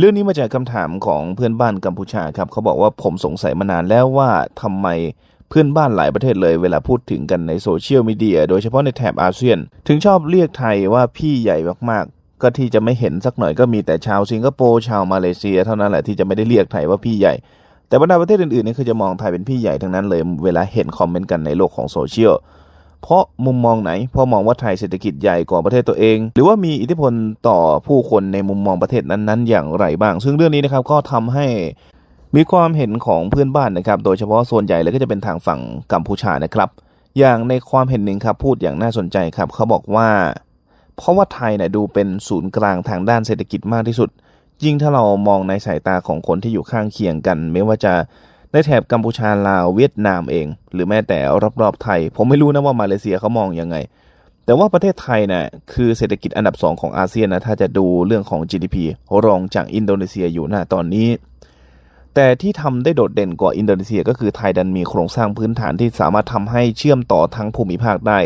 เรื่องนี้มาจากคำถามของเพื่อนบ้านกัมพูชาครับเขาบอกว่าผมสงสัยมานานแล้วว่าทำไมเพื่อนบ้านหลายประเทศเลยเวลาพูดถึงกันในโซเชียลมีเดียโดยเฉพาะในแถบอาเซียน ถึงชอบเรียกไทยว่าพี่ใหญ่มากๆ ก็ที่จะไม่เห็นสักหน่อยก็มีแต่ชาวสิงคโปร์ชาวมาเลเซีย เท่านั้นแหละที่จะไม่ได้เรียกไทยว่าพี่ใหญ่ แต่บรรดาประเทศอื่นๆนี่คือจะมองไทยเป็นพี่ใหญ่ทั้งนั้นเลย เวลาเห็นคอมเมนต์กันในโลกของโซเชียล เพราะมุมมองไหนเพราะมองว่าไทยเศรษฐกิจใหญ่กว่าประเทศตัวเอง หรือว่ามีอิทธิพลต่อผู้คนในมุมมองประเทศนั้นๆ อย่างไรบ้าง ซึ่งเรื่องนี้นะครับก็ทำให้มีความเห็นของเพื่อนบ้านนะครับ โดยเฉพาะส่วนใหญ่เลยก็จะเป็นทางฝั่งกัมพูชานะครับ อย่างในความเห็นหนึ่งครับพูดอย่างน่าสนใจครับเขาบอกว่า เพราะว่าไทยเนี่ยดูเป็นศูนย์กลางทางด้านเศรษฐกิจมากที่สุดยิ่งถ้าเรามองในสายตาของคนที่อยู่ข้างเคียงกัน ไม่ว่าจะ ในแถบกัมพูชาลาวเวียดนามเอง หรือแม้แต่รอบๆไทย ผมไม่รู้นะว่ามาเลเซียเขามองยังไง แต่ว่าประเทศไทยเนี่ยคือเศรษฐกิจอันดับสองของอาเซียนนะถ้าจะดูเรื่องของ GDP รองจากอินโดนีเซียอยู่น้าตอนนี้ แต่ที่ทำได้โดดเด่นกว่าอินโดนีเซีย ก็คือไทยดันมีโครงสร้างพื้นฐานที่สามารถทำให้เชื่อมต่อทั้งภูมิภาคได้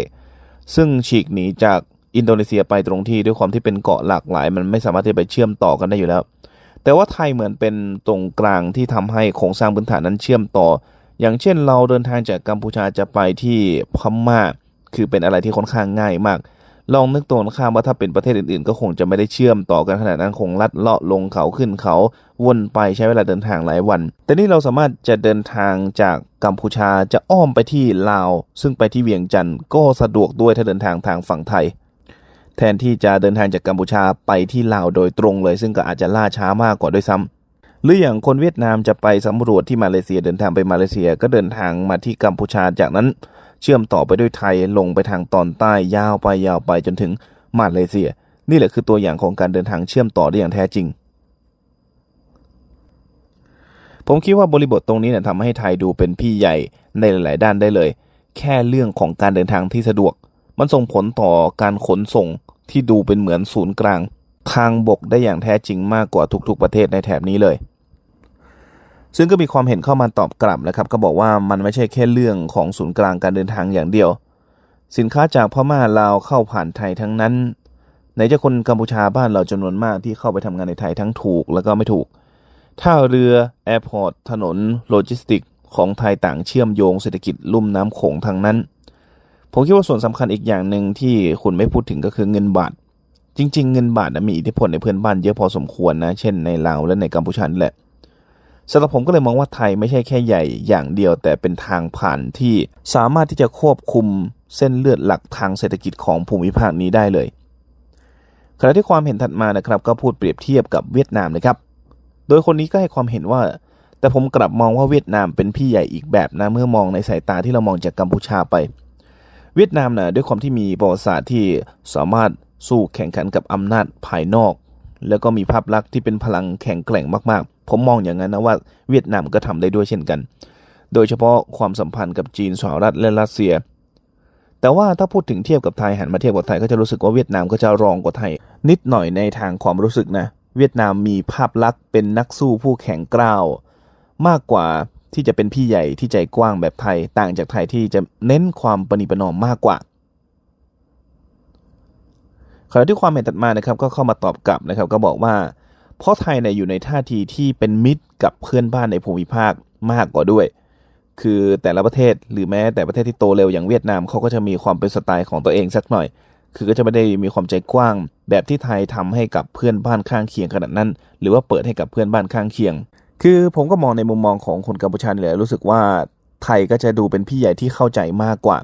ซึ่งฉีกหนีจากอินโดนีเซียไปตรงที่ด้วยความที่เป็นเกาะหลากหลาย มันไม่สามารถที่จะไปเชื่อมต่อกันได้อยู่แล้ว แต่ว่าไทยเหมือนเป็นตรงกลางที่ทำให้โครงสร้างพื้นฐานนั้นเชื่อมต่อ อย่างเช่นเราเดินทางจากกัมพูชาจะไปที่พม่า คือเป็นอะไรที่ค่อนข้างง่ายมาก ลองนึกตัวข้ามว่าถ้าเป็นประเทศอื่นๆ ก็คงจะไม่ได้เชื่อมต่อกันขนาดนั้นคงลัดเลาะลงเขาขึ้นเขาวนไปใช้เวลาเดินทางหลายวัน แต่นี่เราสามารถจะเดินทางจากกัมพูชาจะอ้อมไปที่ลาว ซึ่งไปที่เวียงจันทร์ก็สะดวกด้วยถ้าเดินทางทางฝั่งไทย แทนที่จะเดินทางจากกัมพูชาไปที่ลาวโดยตรงเลย ซึ่งก็อาจจะล่าช้ามากกว่าด้วยซ้ำหรืออย่างคนเวียดนามจะไปสำรวจที่มาเลเซียเดินทางไปมาเลเซียก็เดินทางมาที่กัมพูชาจากนั้น เชื่อมต่อไปด้วยไทยลงไปทางตอนใต้ยาวไปยาวไปจนถึงมาเลเซีย นี่แหละคือตัวอย่างของการเดินทางเชื่อมต่อได้อย่างแท้จริงผมคิดว่าบริบทตรงนี้เนี่ยทำให้ไทยดูเป็นพี่ใหญ่ในหลาย ๆ ด้านได้เลย แค่เรื่องของการเดินทางที่สะดวก มันส่งผลต่อการขนส่ง ที่ดูเป็นเหมือนศูนย์กลาง ทางบกได้อย่างแท้จริงมากกว่าทุกๆประเทศในแถบนี้เลย ซึ่งก็มีความเห็นเข้ามาตอบกลับนะครับ ก็บอกว่ามันไม่ใช่แค่เรื่องของศูนย์กลางการเดินทางอย่างเดียว สินค้าจากพม่าลาวเข้าผ่านไทยทั้งนั้นไหนจะคนกัมพูชาบ้านเราจำนวนมากที่เข้าไปทำงานในไทยทั้งถูกแล้วก็ไม่ถูกท่าเรือแอร์พอร์ตถนนโลจิสติกของไทยต่างเชื่อมโยงเศรษฐกิจลุ่มน้ำโขงทางนั้น ผมคิดว่าส่วนสำคัญอีกอย่างหนึ่งที่คุณไม่พูดถึงก็คือเงินบาท จริง ๆ เงินบาทมีอิทธิพลในเพื่อนบ้านเยอะพอสมควรนะ เช่นในลาวและในกัมพูชานี่แหละสำหรับผมก็เลยมองว่าไทยไม่ใช่แค่ใหญ่อย่างเดียว แต่เป็นทางผ่านที่สามารถที่จะควบคุมเส้นเลือดหลักทางเศรษฐกิจของภูมิภาคนี้ได้เลยขณะที่ความเห็นถัดมานะครับ ก็พูดเปรียบเทียบกับเวียดนามนะครับ โดยคนนี้ก็ให้ความเห็นว่า แต่ผมกลับมองว่าเวียดนามเป็นพี่ใหญ่อีกแบบนะเมื่อมองในสายตาที่เรามองจากกัมพูชาไป เวียดนามนะด้วยความที่มีประวัติศาสตร์ที่สามารถสู้แข่งขันกับอำนาจภายนอก แล้วก็มีภาพลักษณ์ที่เป็นพลังแข็งแกร่งมากๆ ผมมองอย่างนั้นนะว่าเวียดนามก็ทำได้ด้วยเช่นกัน โดยเฉพาะความสัมพันธ์กับจีนสหรัฐและรัสเซีย แต่ว่าถ้าพูดถึงเทียบกับไทยหันมาเทียบกับไทยก็จะรู้สึกว่าเวียดนามก็จะรองกว่าไทย นิดหน่อยในทางความรู้สึกนะ เวียดนามมีภาพลักษณ์เป็นนักสู้ผู้แข็งกร้าวมากกว่า ที่จะเป็นพี่ใหญ่ที่ใจกว้างแบบไทยต่างจากไทยที่จะเน้นความปณิปนอมมากกว่าขณะที่ความเห็นถัดมานะครับก็เข้ามาตอบกลับนะครับก็บอกว่า เพราะไทยเนี่ยอยู่ในท่าทีที่เป็นมิตรกับเพื่อนบ้านในภูมิภาคมากกว่าด้วย คือแต่ละประเทศหรือแม้แต่ประเทศที่โตเร็วอย่างเวียดนามเขาก็จะมีความเป็นสไตล์ของตัวเองสักหน่อย คือก็จะไม่ได้มีความใจกว้าง แบบที่ไทยทำให้กับเพื่อนบ้านข้างเคียงขนาดนั้น หรือว่าเปิดให้กับเพื่อนบ้านข้างเคียง คือผมก็มองในมุมมองของคนกัมพูชาเนี่ยรู้สึกว่าไทยก็จะดูเป็นพี่ใหญ่ที่เข้าใจมากกว่า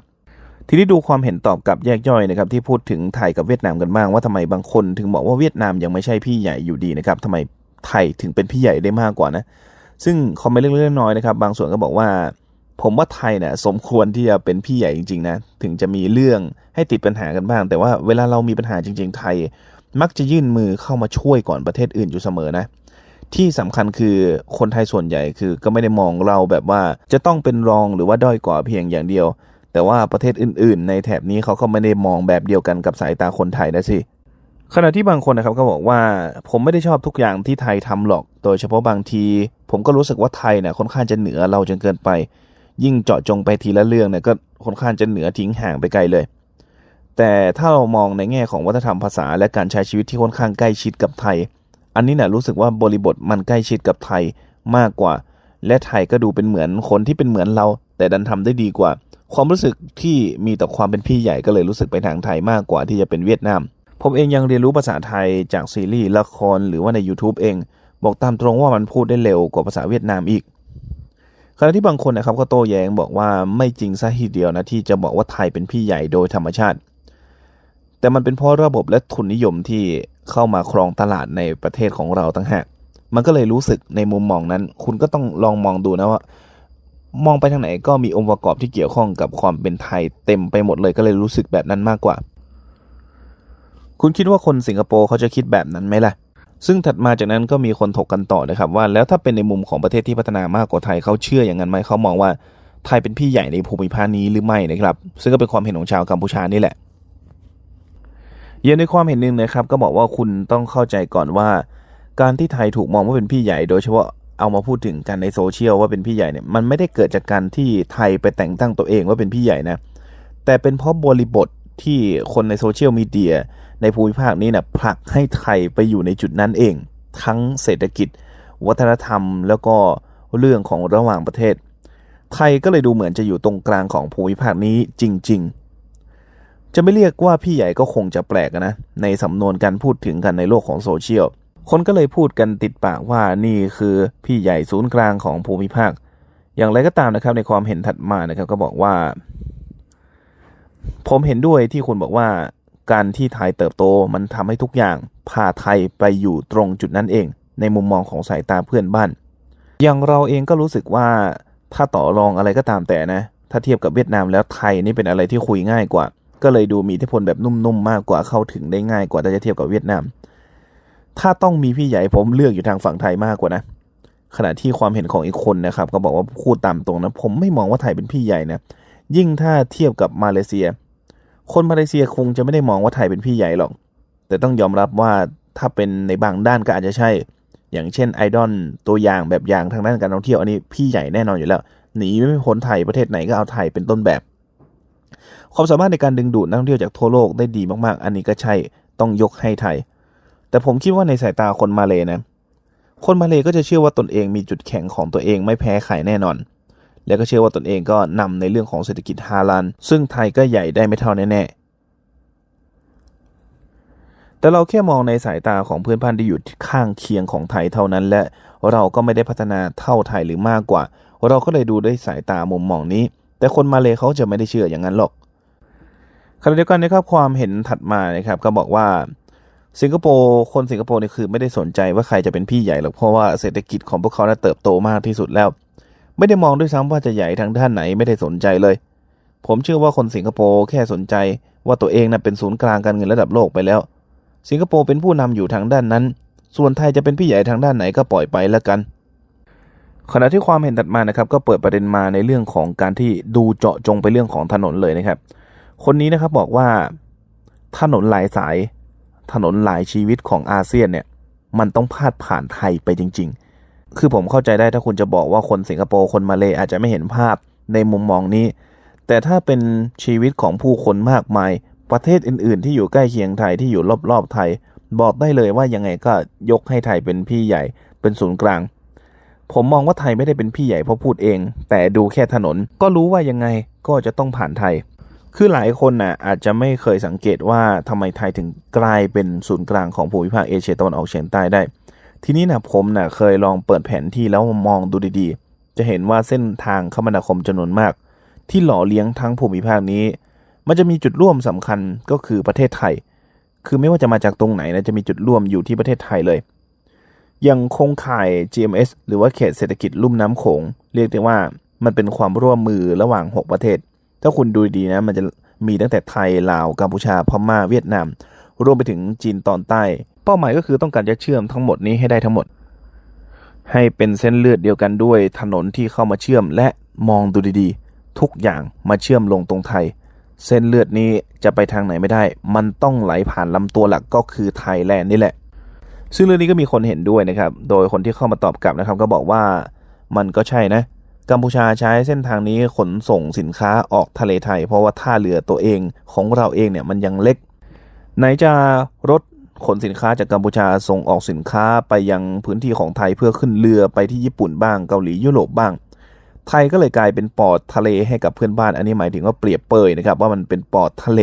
ทีนี้ดูความเห็นตอบกลับแยกย่อยนะครับที่พูดถึงไทยกับเวียดนามกันบ้างว่าทำไมบางคนถึงบอกว่าเวียดนามยังไม่ใช่พี่ใหญ่อยู่ดีนะครับทำไมไทยถึงเป็นพี่ใหญ่ได้มากกว่านะซึ่งคอมเมนต์เล็กๆน้อยๆนะครับบางส่วนก็บอกว่า ผมว่าไทยเนี่ยสมควรที่จะเป็นพี่ใหญ่จริงๆนะถึงจะมีเรื่องให้ติดปัญหากันบ้าง แต่ว่าเวลาเรามีปัญหาจริง ๆ ไทย มักจะยื่นมือเข้ามาช่วยก่อนประเทศอื่นอยู่เสมอนะ ที่สำคัญคือคนไทยส่วนใหญ่คือก็ไม่ได้มองเราแบบว่าจะต้องเป็นรองหรือว่าด้อยกว่าเพียงอย่างเดียว แต่ว่าประเทศอื่น ๆ ในแถบนี้เขาก็ไม่ได้มองแบบเดียวกันกับสายตาคนไทยนะสิขณะที่บางคนนะครับก็บอกว่าผมไม่ได้ชอบทุกอย่างที่ไทยทำหรอก โดยเฉพาะบางที ผมก็รู้สึกว่าไทยเนี่ยค่อนข้างจะเหนือเราจนเกินไป ยิ่งเจาะจงไปทีละเรื่องเนี่ยก็ค่อนข้างจะเหนือทิ้งห่างไปไกลเลย แต่ถ้าเรามองในแง่ของวัฒนธรรมภาษาและการใช้ชีวิตที่ค่อนข้างใกล้ชิดกับไทย อันนี้นะรู้สึกว่าบริบทมันใกล้ชิดกับไทยมากกว่า และไทยก็ดูเป็นเหมือนคนที่เป็นเหมือนเรา แต่ดันทำได้ดีกว่า ความรู้สึกที่มีต่อความเป็นพี่ใหญ่ก็เลยรู้สึกไปทางไทยมากกว่าที่จะเป็นเวียดนาม ผมเองยังเรียนรู้ภาษาไทยจากซีรีส์ละครหรือว่าใน YouTube เอง บอกตามตรงว่ามันพูดได้เร็วกว่าภาษาเวียดนามอีกขณะที่บางคนนะครับก็โต้แย้งบอกว่าไม่จริงซะทีเดียวนะที่จะบอกว่าไทยเป็นพี่ใหญ่โดยธรรมชาติ แต่มันเป็นเพราะระบบและทุนนิยมที่ เข้ามาครองตลาดในประเทศของเราตั้งหากมันก็เลยรู้สึกในมุมมองนั้น คุณก็ต้องลองมองดูนะว่า มองไปทางไหนก็มีองค์ประกอบที่เกี่ยวข้องกับความเป็นไทยเต็มไปหมดเลยก็เลยรู้สึกแบบนั้นมากกว่า คุณคิดว่าคนสิงคโปร์เขาจะคิดแบบนั้นไหมล่ะ ซึ่งถัดมาจากนั้นก็มีคนถกกันต่อนะครับว่าแล้วถ้าเป็นในมุมของประเทศที่พัฒนามากกว่าไทยเขาเชื่ออย่างนั้นไหมเขามองว่าไทยเป็นพี่ใหญ่ในภูมิภาคนี้หรือไม่นะครับ ซึ่งก็เป็นความเห็นของชาวกัมพูชานี่แหละ ย่างในความเห็นหนึ่งนะครับก็บอกว่าคุณต้องเข้าใจก่อนว่า การที่ไทยถูกมองว่าเป็นพี่ใหญ่โดยเฉพาะเอามาพูดถึงกันในโซเชียลว่าเป็นพี่ใหญ่เนี่ยมันไม่ได้เกิดจากการที่ไทยไปแต่งตั้งตัวเองว่าเป็นพี่ใหญ่นะแต่เป็นเพราะบริบทที่คนในโซเชียลมีเดียในภูมิภาคนี้นะผลักให้ไทยไปอยู่ในจุดนั้นเอง ทั้งเศรษฐกิจ วัฒนธรรม แล้วก็เรื่องของระหว่างประเทศ ไทยก็เลยดูเหมือนจะอยู่ตรงกลางของภูมิภาคนี้จริง ๆ จะไม่เรียกว่าพี่ใหญ่ก็คงจะแปลกนะ ในสำนวนการพูดถึงกันในโลกของโซเชียล คนก็เลยพูดกันติดปากว่านี่คือพี่ใหญ่ศูนย์กลางของภูมิภาค อย่างไรก็ตามนะครับในความเห็นถัดมานะครับก็บอกว่า ผมเห็นด้วยที่คุณบอกว่าการที่ไทยเติบโตมันทำให้ทุกอย่างพาไทยไปอยู่ตรงจุดนั้นเอง ในมุมมองของสายตาเพื่อนบ้าน อย่างเราเองก็รู้สึกว่าถ้าต่อรองอะไรก็ตามแต่นะ ถ้าเทียบกับเวียดนามแล้วไทยนี่เป็นอะไรที่คุยง่ายกว่า ก็เลยดูมีอิทธิพลแบบนุ่มๆมากกว่าเข้าถึงได้ง่ายกว่าถ้าจะเทียบกับเวียดนาม ถ้าต้องมีพี่ใหญ่ผมเลือกอยู่ทางฝั่งไทยมากกว่านะ ขณะที่ความเห็นของอีกคนนะครับ ก็บอกว่าพูดตามตรงนะ ผมไม่มองว่าไทยเป็นพี่ใหญ่นะ ยิ่งถ้าเทียบกับมาเลเซีย คนมาเลเซียคงจะไม่ได้มองว่าไทยเป็นพี่ใหญ่หรอก แต่ต้องยอมรับว่าถ้าเป็นในบางด้านก็อาจจะใช่ อย่างเช่นไอดอลตัวอย่างแบบอย่างทางด้านการท่องเที่ยวอันนี้พี่ใหญ่แน่นอนอยู่แล้ว หนีไม่พ้นไทยประเทศไหนก็เอาไทยเป็นต้นแบบ ความสามารถในการดึงดูดนักท่องเที่ยวจากทั่วโลกได้ดีมากๆ อันนี้ก็ใช่ต้องยกให้ไทย แต่ผมคิดว่าในสายตาคนมาเลยนะ คนมาเลยก็จะเชื่อว่าตนเองมีจุดแข็งของตัวเองไม่แพ้ใครแน่นอน แล้วก็เชื่อว่าตนเองก็นำในเรื่องของเศรษฐกิจฮาลานซึ่งไทยก็ใหญ่ได้ไม่เท่าแน่แต่เราแค่มองในสายตาของเพื่อนบ้านที่อยู่ข้างเคียงของไทยเท่านั้น และเราก็ไม่ได้พัฒนาเท่าไทยหรือมากกว่า เราก็เลยดูด้วยสายตามุมมองนี้ แต่คนมาเลยเขาจะไม่ได้เชื่ออย่างนั้นหรอก ขณะเดียวกันนะครับความเห็นถัดมานะครับก็บอกว่าสิงคโปร์คนสิงคโปร์นี่คือไม่ได้สนใจว่าใครจะเป็นพี่ใหญ่หรอกเพราะว่าเศรษฐกิจของพวกเขาน่ะเติบโตมากที่สุดแล้ว ไม่ได้มองด้วยซ้ำว่าจะใหญ่ทางด้านไหนไม่ได้สนใจเลย ผมเชื่อว่าคนสิงคโปร์แค่สนใจว่าตัวเองน่ะเป็นศูนย์กลางการเงินระดับโลกไปแล้ว สิงคโปร์เป็นผู้นำอยู่ทางด้านนั้น ส่วนไทยจะเป็นพี่ใหญ่ทางด้านไหนก็ปล่อยไปแล้วกัน ขณะที่ความเห็นถัดมานะครับก็เปิดประเด็นมาในเรื่องของการที่ดูเจาะจงไปเรื่องของถนนเลยนะครับ คนนี้นะครับบอกว่าถนนหลายสาย ถนนหลายชีวิตของอาเซียนเนี่ย มันต้องพาดผ่านไทยไปจริง ๆ คือผมเข้าใจได้ถ้าคุณจะบอกว่าคนสิงคโปร์คนมาเลยอาจจะไม่เห็นภาพในมุมมองนี้ แต่ถ้าเป็นชีวิตของผู้คนมากมาย ประเทศอื่น ๆ ที่อยู่ใกล้เคียงไทยที่อยู่รอบๆไทย บอกได้เลยว่ายังไงก็ยกให้ไทยเป็นพี่ใหญ่เป็นศูนย์กลางผมมองว่าไทยไม่ได้เป็นพี่ใหญ่เพราะพูดเอง แต่ดูแค่ถนนก็รู้ว่ายังไงก็จะต้องผ่านไทย คือหลายคนน่ะอาจจะไม่เคยสังเกตว่าทำไมไทยถึงกลายเป็นศูนย์กลางของภูมิภาคเอเชียตะวันออกเฉียงใต้ได้ ทีนี้นะผมนะเคยลองเปิดแผนที่แล้วมองดูดีๆ จะเห็นว่าเส้นทางคมนาคมจำนวนมาก ที่หล่อเลี้ยงทั้งภูมิภาคนี้ มันจะมีจุดร่วมสำคัญก็คือประเทศไทย คือไม่ว่าจะมาจากตรงไหนนะจะมีจุดร่วมอยู่ที่ประเทศไทยเลยอย่างโครงข่าย GMS หรือว่าเขตเศรษฐกิจลุ่มน้ำโขง เรียกได้ว่ามันเป็นความร่วมมือระหว่าง 6 ประเทศ ถ้าคุณดูดีนะ มันจะมีตั้งแต่ไทยลาวกัมพูชาพม่าเวียดนาม รวมไปถึงจีนตอนใต้ เป้าหมายก็คือต้องการจะเชื่อมทั้งหมดนี้ให้ได้ทั้งหมด ให้เป็นเส้นเลือดเดียวกันด้วยถนนที่เข้ามาเชื่อมและมองดูดีๆ ทุกอย่างมาเชื่อมลงตรงไทย เส้นเลือดนี้จะไปทางไหนไม่ได้ มันต้องไหลผ่านลำตัวหลักก็คือไทยแลนด์นี่แหละ ซึ่งเรื่องนี้ก็มีคนเห็นด้วยนะครับ โดยคนที่เข้ามาตอบกลับนะครับ ก็บอกว่ามันก็ใช่นะ กัมพูชาใช้เส้นทางนี้ขนส่งสินค้าออกทะเลไทย เพราะว่าท่าเรือตัวเองของเราเองเนี่ยมันยังเล็ก ไหนจะรถขนสินค้าจากกัมพูชาส่งออกสินค้าไปยังพื้นที่ของไทยเพื่อขึ้นเรือไปที่ญี่ปุ่นบ้างเกาหลียุโรปบ้าง ไทยก็เลยกลายเป็นปอดทะเลให้กับเพื่อนบ้าน อันนี้หมายถึงว่าเปรียบเปยนะครับว่ามันเป็นปอดทะเล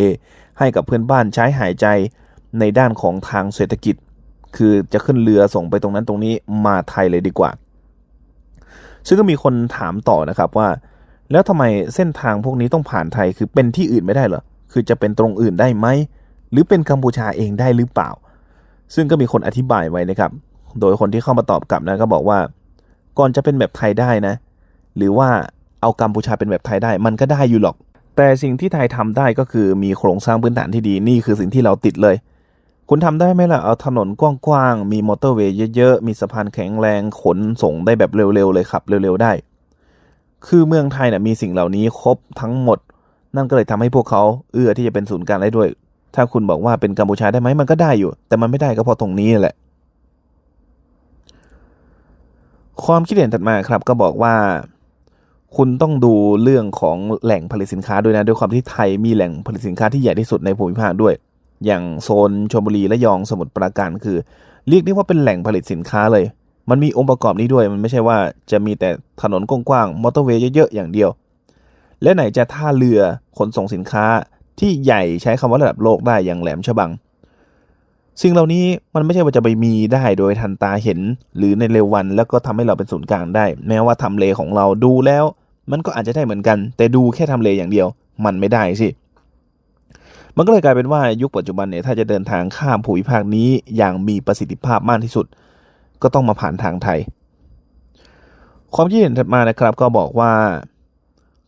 ให้กับเพื่อนบ้านใช้หายใจในด้านของทางเศรษฐกิจ คือจะขึ้นเรือส่งไปตรงนั้นตรงนี้มาไทยเลยดีกว่า ซึ่งก็มีคนถามต่อนะครับว่า แล้วทำไมเส้นทางพวกนี้ต้องผ่านไทยคือเป็นที่อื่นไม่ได้เหรอคือจะเป็นตรงอื่นได้ไหมหรือเป็นกัมพูชาเองได้หรือเปล่า ซึ่งก็มีคนอธิบายไว้นะครับ โดยคนที่เข้ามาตอบกลับนะก็บอกว่า ก่อนจะเป็นแบบไทยได้นะ หรือว่าเอากัมพูชาเป็นแบบไทยได้ มันก็ได้อยู่หรอก แต่สิ่งที่ไทยทำได้ก็คือมีโครงสร้างพื้นฐานที่ดีนี่คือสิ่งที่เราติดเลย คุณทำได้ไหมล่ะ เอาถนนกว้างๆ มีมอเตอร์เวย์เยอะๆ มีสะพานแข็งแรงขนส่งได้แบบเร็วๆ เลยขับ เร็วๆ ได้ คือเมืองไทยนะ่ะมีสิ่งเหล่านี้ครบทั้งหมด นั่นก็เลยทำให้พวกเขาเอื้อที่จะเป็นศูนย์กลางได้ด้วย ถ้าคุณบอกว่าเป็นกัมพูชาได้ไหมมันก็ได้อยู่ แต่มันไม่ได้ก็เพราะตรงนี้แหละ ความคิดเห็นถัดมาครับก็บอกว่าคุณต้องดูเรื่องของแหล่งผลิตสินค้าด้วยนะด้วยความที่ไทยมีแหล่งผลิตสินค้าที่ใหญ่ที่สุดในภูมิภาคด้วย อย่างโซนชลบุรีและยองสมุทรปราการคือ เรียกได้ว่าเป็นแหล่งผลิตสินค้าเลย มันมีองค์ประกอบนี้ด้วยมันไม่ใช่ว่าจะมีแต่ถนนกว้างๆมอเตอร์เวย์เยอะๆอย่างเดียว และไหนจะท่าเรือขนส่งสินค้าที่ใหญ่ใช้คำว่าระดับโลกได้อย่างแหลมฉบัง สิ่งเหล่านี้มันไม่ใช่ว่าจะไปมีได้โดยทันตาเห็น หรือในเร็ววันแล้วก็ทำให้เราเป็นศูนย์กลางได้ แม้ว่าทำเลของเราดูแล้ว มันก็อาจจะได้เหมือนกัน แต่ดูแค่ทำเลอย่างเดียว มันไม่ได้สิ มันก็เลยกลายเป็นว่ายุคปัจจุบันเนี่ยถ้าจะเดินทางข้ามภูมิภาคนี้อย่างมีประสิทธิภาพมากที่สุด ก็ต้องมาผ่านทางไทย ความคิดเห็นถัดมานะครับก็บอกว่า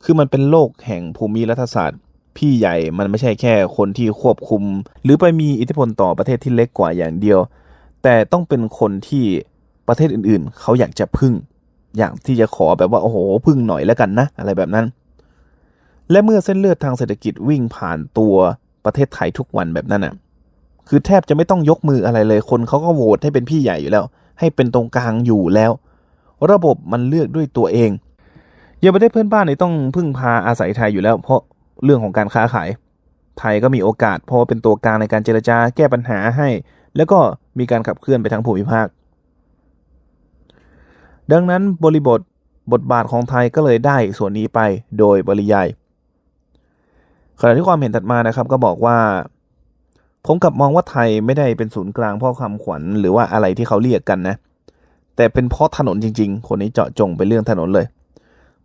คือมันเป็นโลกแห่งภูมิรัฐศาสตร์ พี่ใหญ่มันไม่ใช่แค่คนที่ควบคุม หรือไปมีอิทธิพลต่อประเทศที่เล็กกว่าอย่างเดียว แต่ต้องเป็นคนที่ประเทศอื่นๆ เขาอยากจะพึ่ง อยากที่จะขอแบบว่าโอ้โหพึ่งหน่อยแล้วกันนะ อะไรแบบนั้น และเมื่อเส้นเลือดทางเศรษฐกิจวิ่งผ่านตัว ประเทศไทยทุกวันแบบนั้นอะ คือแทบจะไม่ต้องยกมืออะไรเลย คนเขาก็โหวตให้เป็นพี่ใหญ่อยู่แล้ว ให้เป็นตรงกลางอยู่แล้ว ระบบมันเลือกด้วยตัวเองอย่างประเทศเพื่อนบ้านนี่ต้องพึ่งพาอาศัยไทยอยู่แล้ว เพราะเรื่องของการค้าขาย ไทยก็มีโอกาส เพราะว่าเป็นตัวกลางในการเจรจาแก้ปัญหาให้ แล้วก็มีการขับเคลื่อนไปทั้งภูมิภาค ดังนั้นบริบทบทบาทของไทยก็เลยได้ส่วนนี้ไปโดยปริยาย ขณะที่ความเห็นถัดมานะครับก็บอกว่า ผมกลับมองว่าไทยไม่ได้เป็นศูนย์กลางเพราะคำขวัญหรือว่าอะไรที่เขาเรียกกันนะ แต่เป็นเพราะถนนจริง ๆ คนนี้เจาะจงไปเรื่องถนนเลย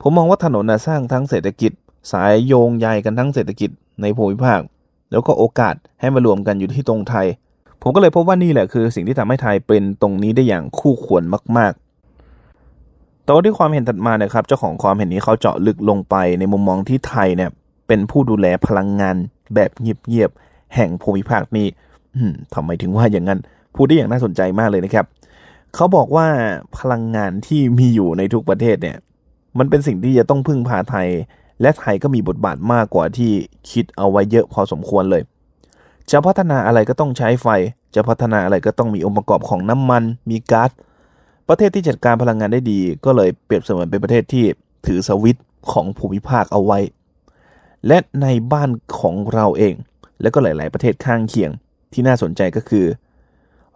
ผมมองว่าถนนนะสร้างทั้งเศรษฐกิจ สายโยงใยกันทั้งเศรษฐกิจในภูมิภาค แล้วก็โอกาสให้มารวมกันอยู่ที่ตรงไทย ผมก็เลยพบว่านี่แหละคือ สิ่งที่ทำให้ไทยเป็นตรงนี้ได้อย่างคู่ควรมาก ๆแต่ว่าด้วยความเห็นถัดมานะครับเจ้าของความเห็นนี้เขาเจาะลึกลงไปในมุมมองที่ไทยเนี่ย เป็นผู้ดูแลพลังงานแบบเงียบๆแห่งภูมิภาคนี้ทำไมถึงว่าอย่างนั้น พูดได้อย่างน่าสนใจมากเลยนะครับ เขาบอกว่าพลังงานที่มีอยู่ในทุกประเทศเนี่ย มันเป็นสิ่งที่จะต้องพึ่งพาไทย และไทยก็มีบทบาทมากกว่าที่คิดเอาไว้เยอะพอสมควรเลย จะพัฒนาอะไรก็ต้องใช้ไฟ จะพัฒนาอะไรก็ต้องมีองค์ประกอบของน้ำมัน มีก๊าซ ประเทศที่จัดการพลังงานได้ดี ก็เลยเปรียบเสมือนเป็นประเทศที่ถือสวิตของภูมิภาคเอาไว้ และในบ้านของเราเอง และก็หลาย ๆ ประเทศข้างเคียงที่น่าสนใจก็คือ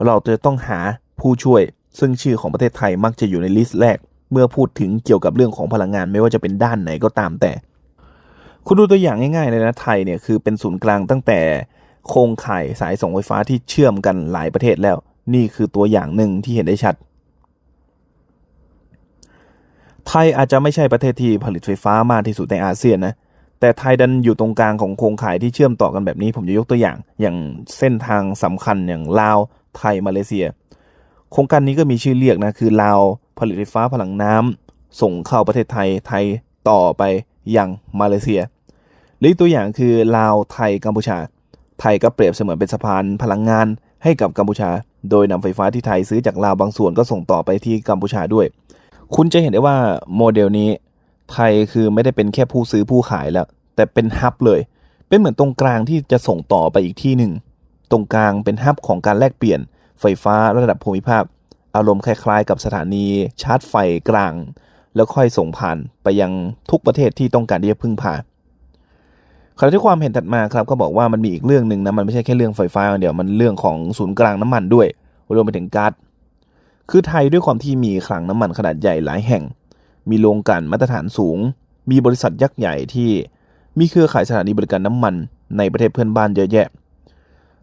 เราจะต้องหาผู้ช่วย ซึ่งชื่อของประเทศไทยมักจะอยู่ในลิสต์แรก เมื่อพูดถึงเกี่ยวกับเรื่องของพลังงานไม่ว่าจะเป็นด้านไหนก็ตามแต่ คุณดูตัวอย่างง่ายๆเลยนะไทยเนี่ยคือเป็นศูนย์กลางตั้งแต่โครงข่ายสายส่งไฟฟ้าที่เชื่อมกันหลายประเทศแล้ว นี่คือตัวอย่างหนึ่งที่เห็นได้ชัด ไทยอาจจะไม่ใช่ประเทศที่ผลิตไฟฟ้ามากที่สุดในอาเซียนนะ แต่ไทยดันอยู่ตรงกลางของโครงข่ายที่เชื่อมต่อกันแบบนี้ ผมจะยกตัวอย่าง อย่างเส้นทางสำคัญอย่างลาวไทยมาเลเซีย โครงการนี้ก็มีชื่อเรียกนะคือลาวผลิตไฟฟ้าพลังน้ำส่งเข้าประเทศไทยไทยต่อไปยังมาเลเซียหรือตัวอย่างคือลาวไทยกัมพูชา ไทยก็เปรียบเสมือนเป็นสะพานพลังงานให้กับกัมพูชา โดยนำไฟฟ้าที่ไทยซื้อจากลาวบางส่วนก็ส่งต่อไปที่กัมพูชาด้วย คุณจะเห็นได้ว่าโมเดลนี้ ไทยคือไม่ได้เป็นแค่ผู้ซื้อผู้ขายแล้ว แต่เป็นฮับเลย เป็นเหมือนตรงกลางที่จะส่งต่อไปอีกที่หนึ่ง ตรงกลางเป็นฮับของการแลกเปลี่ยน ไฟฟ้าระดับภูมิภาค อารมณ์คล้ายๆ กับสถานีชาร์จไฟกลาง แล้วค่อยส่งผ่านไปยังทุกประเทศที่ต้องการที่จะพึ่งพาขณะที่ความเห็นถัดมาครับก็บอกว่ามันมีอีกเรื่องหนึ่งนะมันไม่ใช่แค่เรื่องไฟฟ้าอย่างเดียวมันเรื่องของศูนย์กลางน้ำมันด้วยรวมไปถึงก๊าซคือไทยด้วยความที่มีคลังน้ำมันขนาดใหญ่หลายแห่ง มีโรงกลั่นมาตรฐานสูง มีบริษัทยักษ์ใหญ่ที่มีเครือข่ายสถานีบริการน้ำมันในประเทศเพื่อนบ้านเยอะแยะ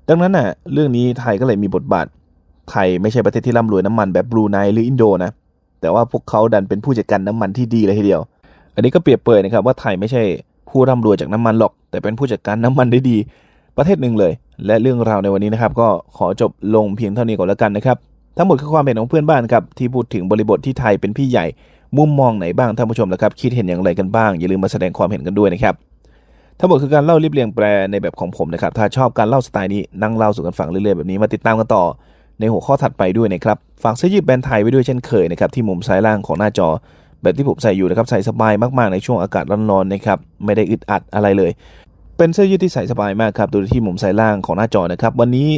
ดังนั้นน่ะเรื่องนี้ไทยก็เลยมีบทบาท ไทยไม่ใช่ประเทศที่ร่ำรวยน้ำมันแบบบรูไนหรืออินโดนะ แต่ว่าพวกเขาดันเป็นผู้จัดการน้ำมันที่ดีเลยทีเดียว อันนี้ก็เปรียบเปรยนะครับว่าไทยไม่ใช่ผู้ร่ำรวยจากน้ำมันหรอก แต่เป็นผู้จัดการน้ำมันได้ดี ประเทศหนึ่งเลย และเรื่องราวในวันนี้นะครับ ก็ขอจบลงเพียงเท่านี้ก่อนแล้วกันนะครับทั้งหมดคือความเห็นของเพื่อนบ้านครับที่พูดถึงบริบทที่ไทยเป็นพี่ใหญ่ มุมมองไหนบ้างท่านผู้ชมนะครับ คิดเห็นอย่างไรกันบ้าง อย่าลืมมาแสดงความเห็นกันด้วยนะครับทั้งหมดคือการเล่าเรียบเรียงแปลในแบบของผมนะครับ ถ้าชอบการเล่าสไตล์นี้นั่งเล่าสู่กันฟังเรื่อยๆแบบนี้มาติดตามกันต่อในหัวข้อถัดไปด้วยนะครับ ฝากเสื้อยืดแบรนด์ไทยไว้ด้วยเช่นเคยนะครับที่มุมซ้ายล่างของหน้าจอ แบบที่ผมใส่อยู่นะครับใส่สบายมากๆในช่วงอากาศร้อนๆนะครับไม่ได้อึดอัดอะไรเลย เป็นเสื้อยืดที่ใส่สบายมากครับดูที่มุมซ้ายล่างของหน้าจอนะครับ วันนี้